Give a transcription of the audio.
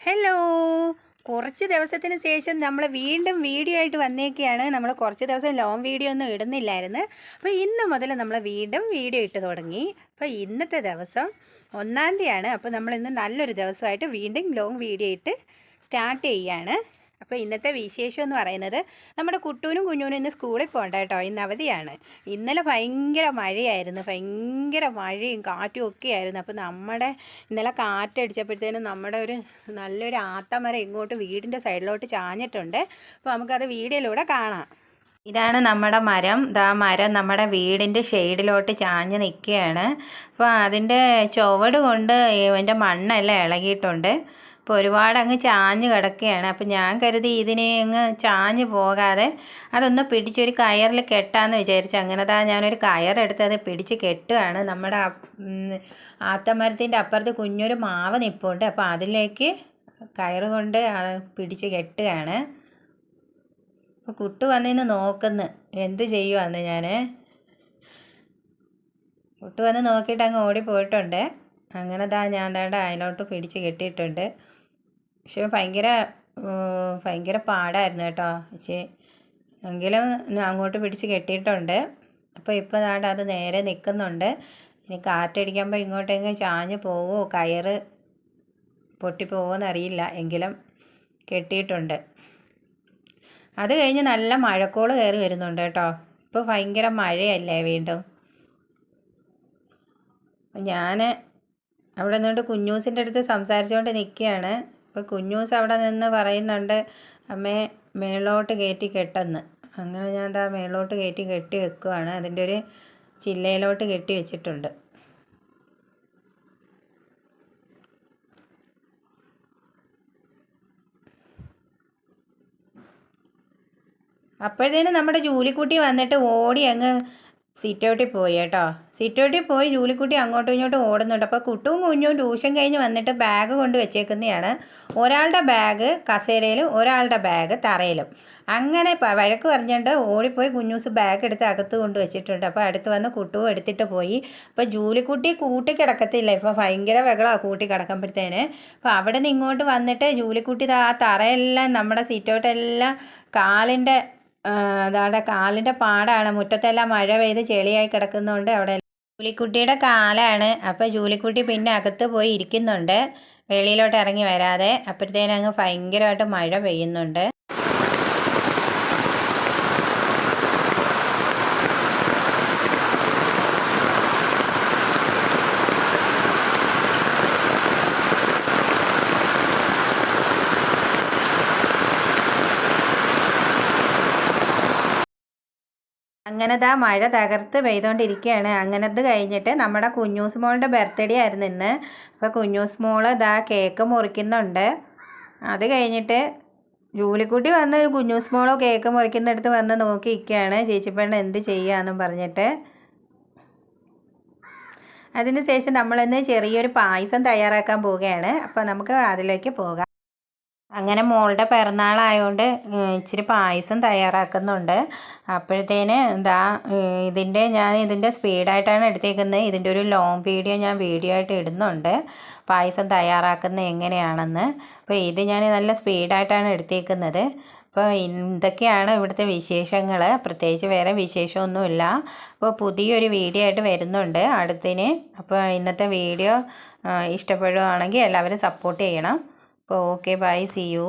Hello കുറച്ച് ദിവസത്തിന് ശേഷം നമ്മൾ വീണ്ടും വീഡിയോ ആയിട്ട് വന്നേക്കുകയാണ് നമ്മൾ കുറച്ച് ദിവസം ലോങ് വീഡിയോ ഒന്നും ഇടുന്നില്ലായിരുന്നു. അപ്പോൾ ഇന്ന് മുതൽ നമ്മൾ വീണ്ടും വീഡിയോ ഇട്ട് തുടങ്ങി. അപ്പോൾ ഇന്നത്തെ ദിവസം ഒന്നാം തീയതിയാണ്. അപ്പോൾ നമ്മൾ ഇന്ന് നല്ലൊരു ദിവസമായിട്ട് വീണ്ടും ലോങ് വീഡിയോ ഇട്ട് സ്റ്റാർട്ട് ചെയ്യുകയാണ് അപ്പോൾ ഇന്നത്തെ വിശേഷം എന്ന് പറയുന്നത് നമ്മുടെ കുട്ടൂനും കുഞ്ഞൂനും ഇന്ന് സ്കൂളിൽ പോകണ്ട കേട്ടോ. ഇന്ന് അവധിയാണ്. ഇന്നലെ ഭയങ്കര മഴയായിരുന്നു. ഭയങ്കര മഴയും കാറ്റും ഒക്കെ ആയിരുന്നു. അപ്പോൾ നമ്മുടെ ഇന്നലെ കാറ്റടിച്ചപ്പോഴത്തേനും നമ്മുടെ ഒരു നല്ലൊരു ആത്തമരം ഇങ്ങോട്ട് വീടിന്റെ സൈഡിലോട്ട് ചാഞ്ഞിട്ടുണ്ട്. അപ്പോൾ നമുക്കത് വീഡിയോയിലൂടെ കാണാം. ഇതാണ് നമ്മുടെ മരം. ഇതാ മരം നമ്മുടെ വീടിന്റെ ഷെയ്ഡിലോട്ട് ചാഞ്ഞ് നിൽക്കുകയാണ്. അപ്പോൾ അതിന്റെ ചുവട് കൊണ്ട് ഇവന്റെ മണ്ണെല്ലാം ഇളകിയിട്ടുണ്ട്. അപ്പോൾ ഒരുപാട് അങ്ങ് ചാഞ്ഞ് കിടക്കുകയാണ്. അപ്പോൾ ഞാൻ കരുതി ഇതിനെ അങ്ങ് ചാഞ്ഞ് പോകാതെ അതൊന്ന് പിടിച്ചൊരു കയറിൽ കെട്ടാന്ന് വിചാരിച്ചു അങ്ങനെ താ ഞാനൊരു കയറെടുത്ത് അത് പിടിച്ച് കെട്ടുകയാണ്. നമ്മുടെ ആത്തമരത്തിന്റെ അപ്പുറത്ത് കുഞ്ഞൊരു മാവ് നിപ്പുണ്ട്. അപ്പോൾ അതിലേക്ക് കയറ് കൊണ്ട് പിടിച്ച് കെട്ടുകയാണ്. അപ്പോൾ കുട്ടു വന്നിന്ന് നോക്കുന്നു. എന്ത് ചെയ്യുവാന്ന് ഞാൻ കുട്ടു വന്ന് നോക്കിയിട്ട് അങ്ങ് ഓടിപ്പോയിട്ടുണ്ട്. അങ്ങനെ ദാ ഞാൻ ദാണ്ട് അതിലോട്ട് പിടിച്ച് കെട്ടിയിട്ടുണ്ട്. പക്ഷേ ഭയങ്കര ഭയങ്കര പാടായിരുന്നു കേട്ടോ. പക്ഷേ എങ്കിലും അങ്ങോട്ട് പിടിച്ച് കെട്ടിയിട്ടുണ്ട്. അപ്പോൾ ഇപ്പോൾ ദാണ്ട് അത് നേരെ നിൽക്കുന്നുണ്ട്. ഇനി കാറ്റടിക്കുമ്പോൾ ഇങ്ങോട്ടെങ്കിലും ചാഞ്ഞ് പോവോ കയറ് പൊട്ടിപ്പോവോ എന്നറിയില്ല എങ്കിലും കെട്ടിയിട്ടുണ്ട്. അത് കഴിഞ്ഞ് നല്ല മഴക്കോൾ കയറി വരുന്നുണ്ട് കേട്ടോ. ഇപ്പോൾ ഭയങ്കര മഴയല്ലേ വീണ്ടും. ഞാൻ അവിടെ നിന്നുകൊണ്ട് കുഞ്ഞൂസിന്റെ അടുത്ത് സംസാരിച്ചുകൊണ്ട് നിൽക്കുകയാണ്. അപ്പോൾ കുഞ്ഞൂസ് അവിടെ നിന്ന് പറയുന്നുണ്ട് അമ്മേ മേളോട്ട് കയറ്റി കെട്ടെന്ന്. അങ്ങനെ ഞാൻ എന്താ മേളോട്ട് കയറ്റി കെട്ടി വെക്കുവാണ്. അതിന്റെ ഒരു ചില്ലയിലോട്ട് കെട്ടി വെച്ചിട്ടുണ്ട്. അപ്പോഴത്തേനും നമ്മുടെ ജൂലിക്കുട്ടി വന്നിട്ട് ഓടി അങ്ങ് സിറ്റൗട്ടിൽ പോയി കേട്ടോ. സിറ്റൗട്ടിൽ പോയി ജൂലിക്കുട്ടി അങ്ങോട്ടും ഇങ്ങോട്ടും ഓടുന്നുണ്ട്. അപ്പോൾ കുട്ടും കുഞ്ഞും ട്യൂഷൻ കഴിഞ്ഞ് വന്നിട്ട് ബാഗ് കൊണ്ട് വെച്ചേക്കുന്നതാണ്. ഒരാളുടെ ബാഗ് കസേരയിലും ഒരാളുടെ ബാഗ് തറയിലും. അങ്ങനെ വഴക്ക് പറഞ്ഞുകൊണ്ട് ഓടിപ്പോയി കുഞ്ഞൂസ് ബാഗ് എടുത്ത് അകത്ത് കൊണ്ട് വെച്ചിട്ടുണ്ട്. അപ്പോൾ അടുത്ത് വന്ന് കുട്ടുവും എടുത്തിട്ട് പോയി. അപ്പോൾ ജൂലിക്കുട്ടി കൂട്ടി കിടക്കത്തില്ല ഇപ്പോൾ ഭയങ്കര വെകളമാണ് കൂട്ടി കിടക്കുമ്പോഴത്തേന് അപ്പോൾ അവിടെ നിന്ന് ഇങ്ങോട്ട് വന്നിട്ട് ജൂലിക്കുട്ടി ആ തറയെല്ലാം നമ്മുടെ സിറ്റൗട്ടെല്ലാം കാലിന്റെ അതാടെ കാലിന്റെ പാടാണ്. മുറ്റത്തെല്ലാം മഴ പെയ്ത് ചെളിയായി കിടക്കുന്നതുകൊണ്ട് അവിടെ ജൂലിക്കുട്ടിയുടെ കാലാണ്. അപ്പോൾ ജൂലിക്കുട്ടി പിന്നെ അകത്ത് പോയി ഇരിക്കുന്നുണ്ട്. വെളിയിലോട്ട് ഇറങ്ങി വരാതെ. അപ്പോഴത്തേനങ്ങ് ഭയങ്കരമായിട്ട് മഴ പെയ്യുന്നുണ്ട്. അങ്ങനത്തെ മഴ തകർത്ത് പെയ്തുകൊണ്ടിരിക്കുകയാണ് അങ്ങനത് കഴിഞ്ഞിട്ട് നമ്മുടെ കുഞ്ഞൂസ് മോളുടെ ബർത്ത്ഡേ ആയിരുന്നു ഇന്ന്. അപ്പോൾ കുഞ്ഞൂസ് മോൾ ഇതാ കേക്ക് മുറിക്കുന്നുണ്ട്. അത് കഴിഞ്ഞിട്ട് ജൂലിക്കുട്ടി വന്ന് കുഞ്ഞൂസ് മോളോ കേക്ക് മുറിക്കുന്നിടത്ത് വന്ന് നോക്കി നിൽക്കുകയാണ് ചേച്ചിപ്പെണ്ണ എന്ത് ചെയ്യാന്നും പറഞ്ഞിട്ട്. അതിന് ശേഷം നമ്മളിന്ന് ചെറിയൊരു പായസം തയ്യാറാക്കാൻ പോവുകയാണ്. അപ്പോൾ നമുക്ക് അതിലേക്ക് പോകാം. അങ്ങനെ മോളുടെ പിറന്നാളായതുകൊണ്ട് ഇച്ചിരി പായസം തയ്യാറാക്കുന്നുണ്ട്. അപ്പോഴത്തേന് എന്താ ഇതിന്റെ ഞാൻ ഇതിന്റെ സ്പീഡായിട്ടാണ് എടുത്തേക്കുന്നത്. ഇതിന്റെ ഒരു ലോങ് വീഡിയോ ഞാൻ വീഡിയോ ആയിട്ട് ഇടുന്നുണ്ട്. പായസം തയ്യാറാക്കുന്നത് എങ്ങനെയാണെന്ന്. അപ്പോൾ ഇത് ഞാൻ നല്ല സ്പീഡായിട്ടാണ് എടുത്തേക്കുന്നത്. അപ്പോൾ ഇതൊക്കെയാണ് ഇവിടുത്തെ വിശേഷങ്ങൾ. പ്രത്യേകിച്ച് വേറെ വിശേഷമൊന്നുമില്ല. അപ്പോൾ പുതിയൊരു വീഡിയോ ആയിട്ട് വരുന്നുണ്ട് അടുത്തിന്. അപ്പോൾ ഇന്നത്തെ വീഡിയോ ഇഷ്ടപ്പെടുകയാണെങ്കിൽ എല്ലാവരും സപ്പോർട്ട് ചെയ്യണം. Okay bye see you.